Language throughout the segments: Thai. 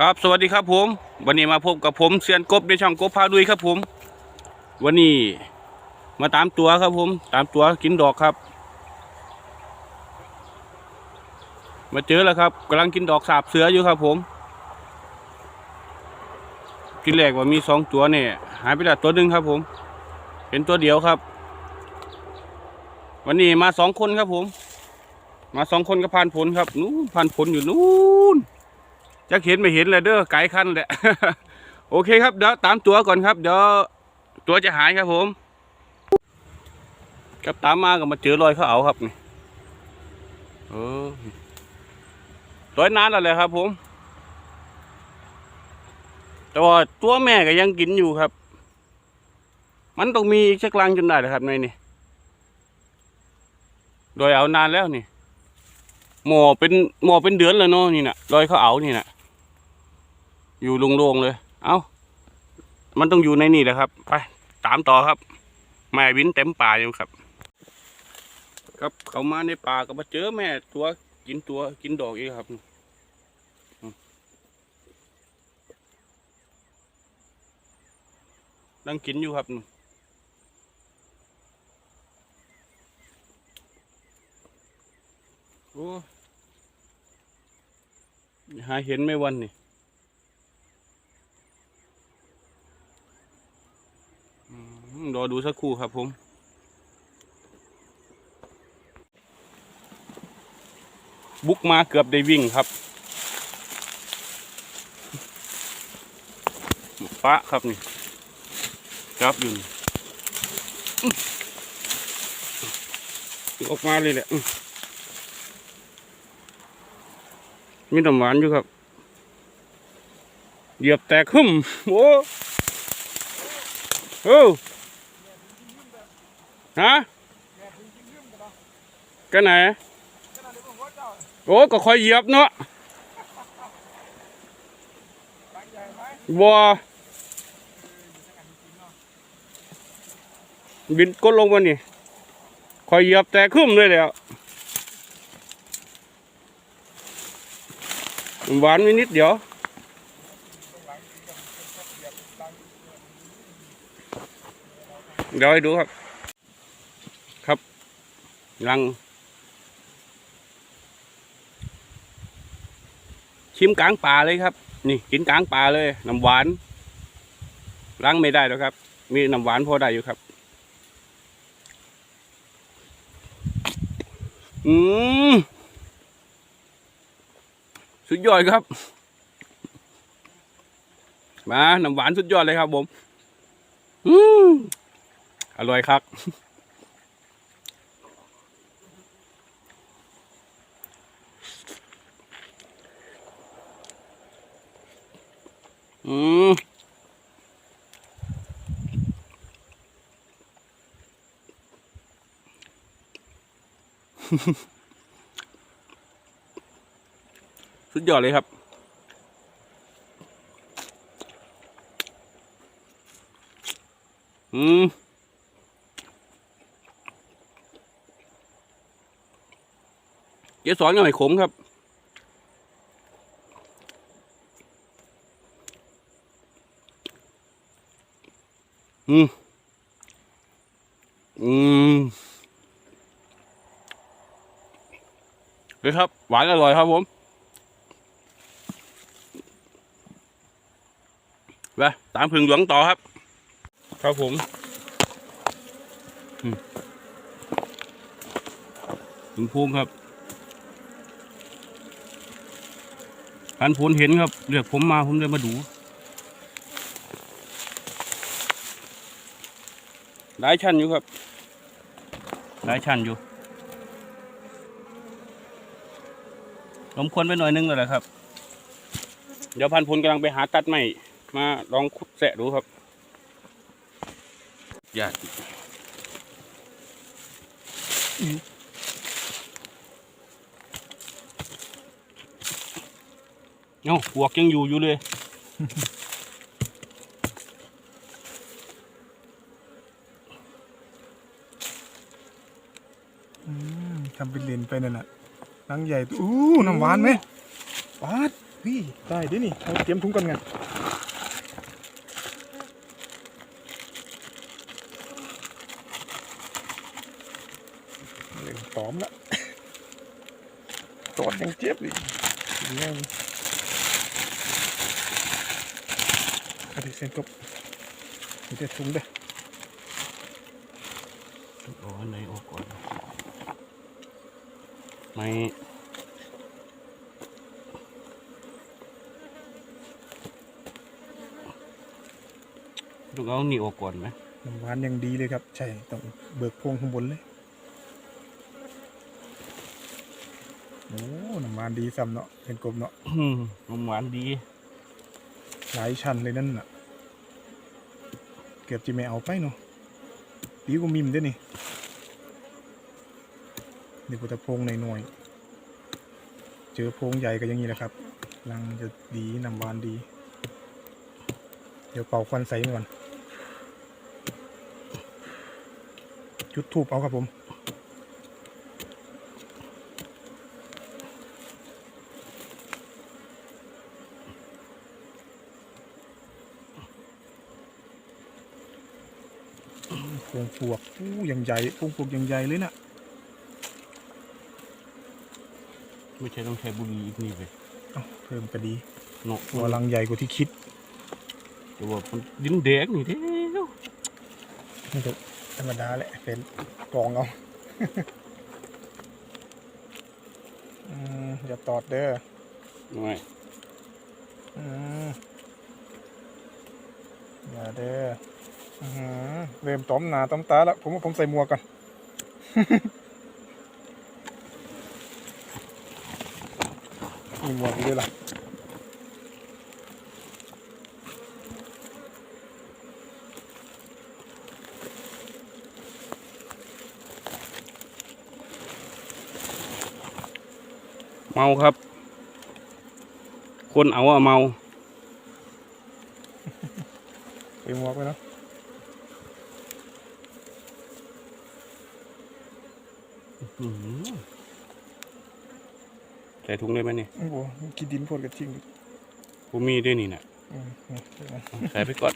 ครับสวัสดีครับผม วันนี้มาพบกับผมเซียนกบในช่องกบพาดุยครับผม วันนี้มาตามตัวครับผม ตามตัวกินดอกครับ มาเจอแล้วครับกำลังกินดอกสาบเสืออยู่ครับผมกินแรกว่ามีสองตัวเนี่ยหายไปแล้วตัวหนึ่งครับผม เป็นตัวเดียวครับ วันนี้มาสองคนครับผม มาสองคนกับพานผลครับนู้นพานผลอยู่นู้น จะเห็นไม่เห็นเลยเด้อไกลคันแหละ โอเคครับเดี๋ยวตามตัวก่อนครับเดี๋ยวตัวจะหายครับผมครับตามมาก็มาเจอรอยเขาเอาครับนี่เออรอยนานแล้วแหละครับ ผม แต่ว่าตัวแม่ก็ยังกินอยู่ครับ มันต้องมีอีกสักลังจนได้เลยครับในนี่โดยเอานานแล้วนี่หมอเป็นหมอเป็นเดือนแล้วเนาะนี่นะรอยเขาเอานี่นะ อยู่โล่งๆเลย เอามันต้องอยู่ในนี่แหละครับ ไป ตามต่อครับแม่วินเต็มป่าอยู่ครับ ครับเขามาในป่าก็มาเจอแม่ตัวกินตัวกินดอกอีกครับนั่งกินอยู่ครับนู่นโอ้หาเห็นไม่วันนี่อืม รอดูสักครู่ครับผมบุกมาเกือบได้วิ่งครับฟ้าครับนี่ครับอยู่ออกมาเลยแหละอื้อมีน้ำหวานอยู่ครับ เหยียบแตกขึ้นโอ้โอ้ ฮะกันไหน โอ้ก็คอยเหยียบเนาะบัวบินกดลงมานี่คอยเหยียบแต่ขึ้นเลยแล้วหวานนิดเดียวเดี๋ยวให้ดูครับ รัง ชิมกลางป่าเลยครับ นี่กินกลางป่าเลยน้ำหวานล้างไม่ได้หรอกครับ มีน้ำหวานพอได้อยู่ครับ อืมสุดยอดครับ มาน้ำหวานสุดยอดเลยครับผม อืมอร่อยครับ อืมสุดยอดเลยครับ อืมเกสรหน่อยขมครับ อืมอืมเลยครับ หวานอร่อยครับผมไปตามพึงหลวงต่อครับ ครับผมถึงพูงครับพันพูนเห็นครับ เรียกผมมาผมเลยมาดู หลายชั้นอยู่ครับ หลายชั้นอยู่ลมควนไปหน่อยนึงแล้วแหละครับ เดี๋ยวพันพลกำลังไปหาตัดใหม่ มาลองขุดแสะดูครับญาติเอ้าปวกยังอยู่อยู่เลย ทำเป็นเลนไปนั่นน่ะนังใหญ่อู้น้ำหวานไหมหวานพี่ได้ดินี่เอาเตรียมถุงกันไงเริ่มตอมละตอดยังเจ็บอีกยังอดิเส้นกบมีแต่ถุงเด้อเอาอันไหนออกก่อน ไม่ลูกเอาหนีออกก่อนไหมน้ำหวานยังดีเลยครับ ใช่ ต้องเบิกพวงข้างบนเลย โอ้น้ำหวานดีซ้ำเนาะเป็นกบเนาะอืมนมหวานดี หลายชั้นเลยนั่นน่ะ เกือบจะไม่เอาไปเนาะดีกว่ามิมเด้วยนี่ นี่พุทธพงในหน่วย เจอพงใหญ่ก็อย่างนี้แหละครับรังจะดีนำวานดี เดี๋ยวเป่าควันใส่ก่อน จุดทูบเอาครับผมพวงปวกอู้ยังใหญ่พวงปวกยังใหญ่เลยนะ ไม่ใช่ต้องใช้บุหรี่อีกนี่เลยเอ้าเพิ่มก็ดีเนาะตัวรังใหญ่กว่าที่คิดแต่ว่ามันดินแดงนี่เด้อนี่ก็ธรรมดาแหละเป็นกองเอาอืมอย่าตอดเด้อไม่อืมอย่าเด้ออื้อหือเริ่มต้อมหนาต้อมตาแล้ว ผมว่าผมใส่หมวกก่อน มีหมวกด้วยล่ะเมาครับ คนเอาอะเมาใส่หมวกไปเนาะ อื้อหือใส่ ถุงเลยไหมเนี่ยโอ้โหกินดินพดกับจริงผมมีด้วยนี่นะ อืมนี่เดี๋ยวนะ ใส่ไปก่อน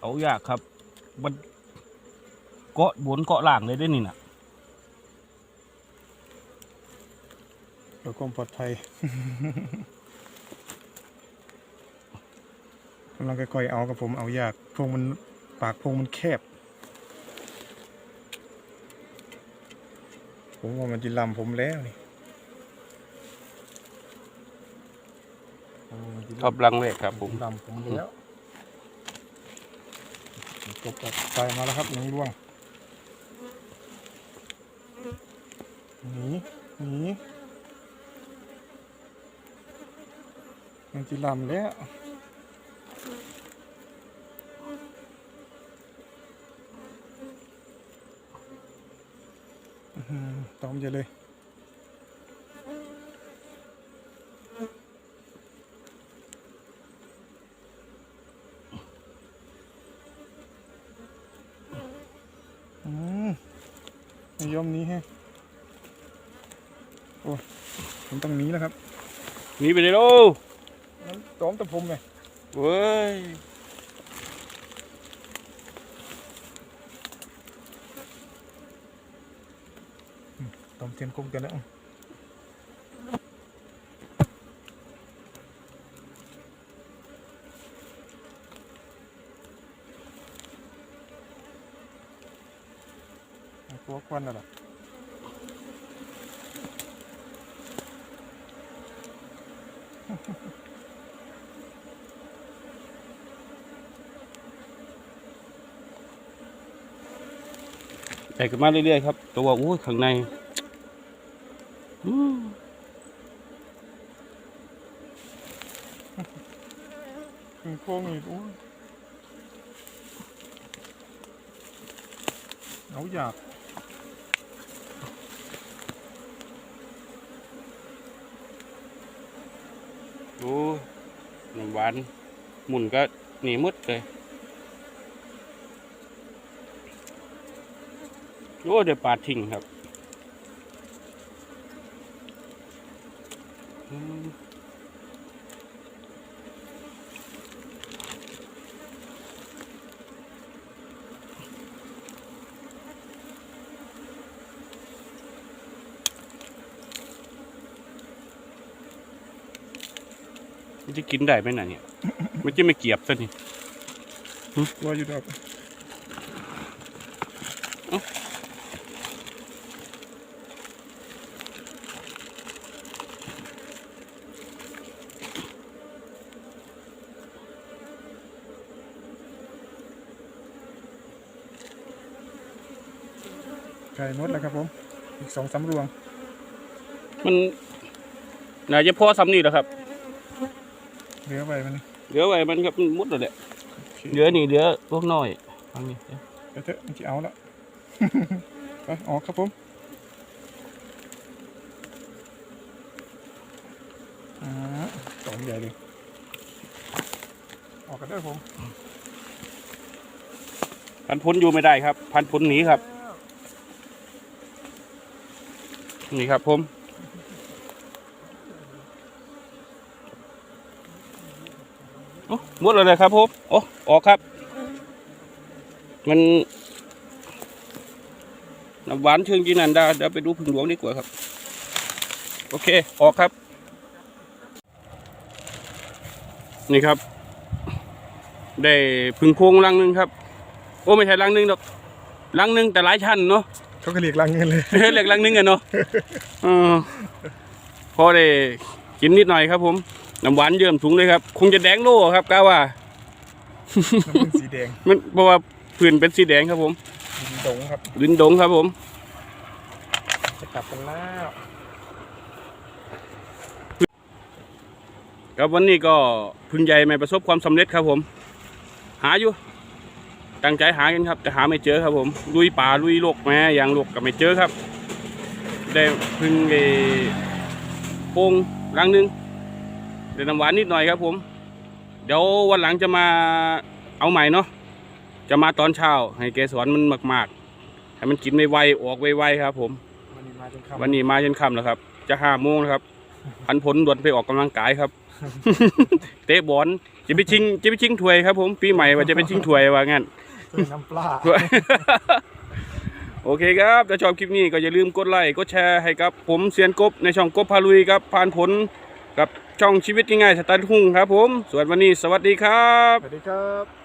เอายากครับ มันเกาะบนเกาะล่างเลยได้นี่นะเพื่อความปลอดภัยกำลังค่อยๆเอากับผมเอายากพงมันปากพงมันแคบ ผมว่ามันจะลำผมแล้วนี่โอ้มันจะกำลังแรกครับผม ลำผมแล้ว จบกับไฟมาแล้วครับหนึ่งร่วงหนีหนีมันจะลำแล้วอื้อหือตอมเยอะเลย นิยมนี้แฮะโอ้ยผมต้องหนี้แล้วครับหนี่ไปเลยโลนั้นตอมแต่ผมไงเว้ยตอมเทียนกุ้งกันแล้ว ตัวควันน่ะเหรอใส่กันมาเรื่อยๆครับ ตัวโอ้ยข้างในอืมพึ่งโพรงอีกโอ้ยเอาอยาก โอ้น้ำหวานหมุนก็หนีมุดเลยโอ้เดี๋ยวปาดทิ้งครับ มมันจะกินได้ไหมน่ะเนี่ยมันจะไม่เกียบซะนี่ว่าอยู่ดอกเอ้าไก่มดแล้วครับผม อีกสองสามรวง มันน่าจะพอซ้ำนี่แหละครับ เหลือไว้มันเหลือไว้มันครับมันหมดแล้วแหละโอเคเหลือนี่เหลือพวกน้อยฟังนี่ไปเถอะมันจะเอาละไปออกครับผมอ่าสองใหญ่เลยออกกันได้อผมพันพ้นอยู่ไม่ได้ครับ พันพ้นหนีครับ นี่ครับผมโอ้ห มดแล้วเลยครับผมโอ้ออกครับ มันน้ำหวานเชิงจีนันดาเดี๋ยวไปดูพึ่งหลวงดีกว่าครับ โอเค ออกครับ นี่ครับ ได้พึ่งโพงรังหนึ่งครับ โอ้ไม่ใช่รังหนึ่งดอกรังหนึ่งแต่หลายชั้นเนาะเขาก็เรียกลังเงินเลยเล็กลังหนึงอะเนาะเออพอได้กินนิดหน่อยครับผม น้ำหวานเยิ่มถุงเลยครับ คงจะแดงโล่ครับก้าว่าน้ำผึ้งสีแดงมันเพราะว่าผื่นเป็นสีแดงครับผมดินดงครับ ลินดงครับผม จะกลับกันแล้วครับวันนี้ก็พึ่งใหญ่ไม่ประสบความสำเร็จครับผม หาอยู่ ตั้งใจหากันครับ แต่หาไม่เจอครับผมลุยป่าลุยโลกแม่อย่างโลกก็ไม่เจอครับ ได้พึ่งไอ้โป่งรังหนึง ได้น้ำหวานนิดหน่อยครับผม เดี๋ยววันหลังจะมาเอาใหม่เนาะจะมาตอนเช้า ให้เกสรมันมากๆ ให้มันกินไวๆออกไวๆครับ ผม วันนี้มาจนค่ำวันนี้มาจนค่ำแล้วครับ จะห้าโมงแล้วครับพันผลด่วนไปออกกำลังกายครับ เตะบอลจะไปชิงจะไปชิงถ้วยครับ ผมปีใหม่ว่าจะไปชิงถ้วยว่างั้นเพื่อน้ำปลาโอเคครับถ้าชอบคลิปนี้ก็อย่าลืมกดไลค์กดแชร์ให้กับผมเซียนกบในช่องกบพาลุยครับผ่านผลกับ ช่องชีวิตง่ายๆสไตล์ทุ่งครับผมส่วนวันนี้สวัสดีครับ สวัสดีครับ